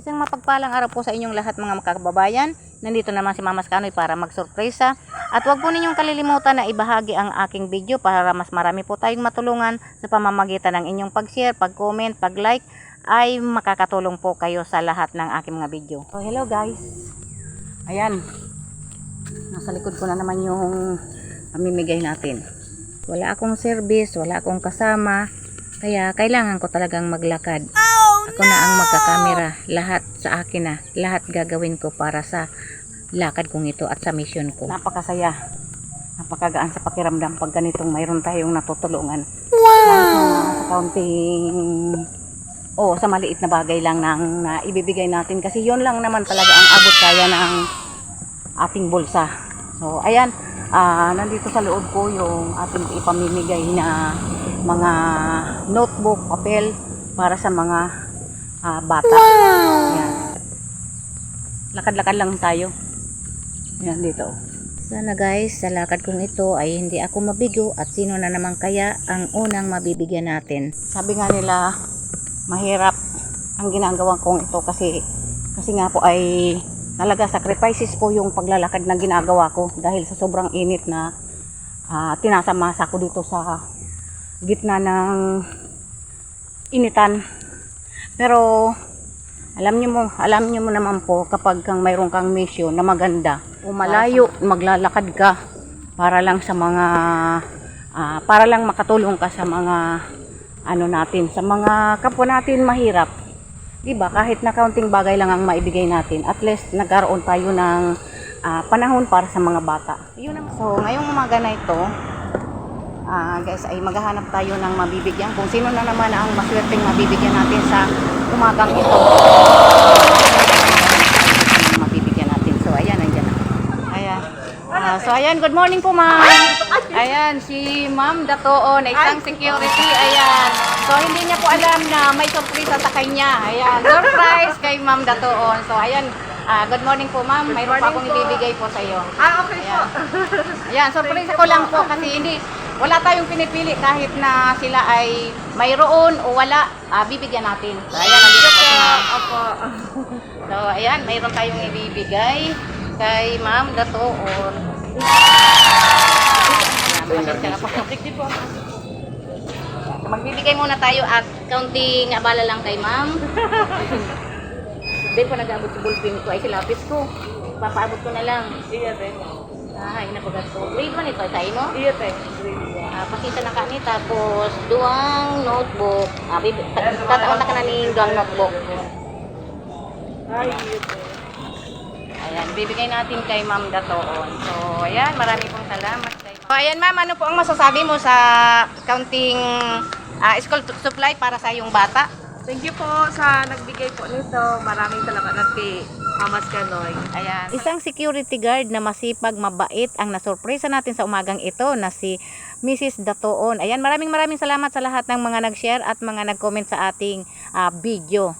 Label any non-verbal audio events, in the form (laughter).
Isang mapagpalang araw po sa inyong lahat mga makababayan. Nandito naman si Mama Skanoy para magsurpresa. At huwag po ninyong kalilimutan na ibahagi ang aking video para mas marami po tayong matulungan sa pamamagitan ng inyong pag-share, pag-comment, pag-like ay makakatulong po kayo sa lahat ng aking mga video. So hello guys. Ayan. Nasa likod ko na naman yung pamimigay natin. Wala akong service, wala akong kasama. Kaya kailangan ko talagang maglakad. Ako na ang magkakamera. Lahat sa akin na. Lahat gagawin ko para sa lakad kong ito at sa mission ko. Napakasaya. Napakagaan sa pakiramdam pag ganitong mayroon tayong natutulungan. Wow! Sa kaunting... O, sa maliit na bagay lang nang na ibibigay natin. Kasi yon lang naman talaga ang abot kaya ng ating bulsa. So, ayan. ah nandito sa loob ko yung ating ipamimigay na mga notebook, papel para sa mga ah, bata. Ayan. Lakad-lakad lang tayo. Ayan dito. Sana guys, sa lakad kong ito ay hindi ako mabigo at sino na naman kaya ang unang mabibigyan natin. Sabi nga nila, mahirap ang ginagawa kong ito kasi kasi nga po ay talaga sacrifices po yung paglalakad na ginagawa ko dahil sa sobrang init na ah, tinasamasa ko dito sa gitna ng initan. Pero alam niyo mo, alam niyo mo naman po kapag kang mayroon kang mission na maganda, o malayo, maglalakad ka para lang sa mga ah, para lang makatulong ka sa mga ano natin, sa mga kapwa natin mahirap. 'Di ba? Kahit na kaunting bagay lang ang maibigay natin, at least nagkaroon tayo ng ah, panahon para sa mga bata. Yun naman. So, ngayong umaga na ito, Ah, guys, ay maghahanap tayo ng mabibigyan. Kung sino na naman ang maswerteng mabibigyan natin sa umagang ito. Mabibigyan natin. So, ayan, nandiyan na. Ayan. Ah, so, ayan, good morning po, ma'am. Ayan, si Ma'am Datoon, isang security. Ayan. So, hindi niya po alam na may surprise sa kanya. Ayan, surprise kay Ma'am Datoon. So, ayan, ah, good morning po, ma'am. Mayroon pa akong ibibigay po sa iyo. Ah, okay po. Ayan, surprise ko lang po kasi hindi wala tayong pinipili kahit na sila ay mayroon o wala, ah, bibigyan natin. So, ayan, nandito po si ma'am. Opo. (laughs) So, ayan, mayroon tayong ibibigay kay Ma'am Datoon. Pasensya na po. So, magbibigay muna tayo at kaunting abala lang kay Ma'am. (laughs) Hindi po nag-abot si bulpin ko ay silapis ko. Papaabot ko na lang. Iya, te. Ay, napagat ko. Grade 1 ito, sa imo? Iya, te. Ah, pakita na kani tapos duang notebook. Ah, bibi, tataon na ka na ni duang notebook. Ay, iya, te. Ayan, bibigay natin kay Ma'am Datoon. So, ayan, marami pong salamat kay. So, ayan Ma'am, ano po ang masasabi mo sa counting ah, school supply para sa iyong bata? Thank you po sa nagbigay po nito. Maraming salamat at kay Mamas Kanoy. Ayan. Isang security guard na masipag, mabait ang nasurpresa natin sa umagang ito na si Mrs. Datoon. Ayan, maraming maraming salamat sa lahat ng mga nag-share at mga nag-comment sa ating ah, video.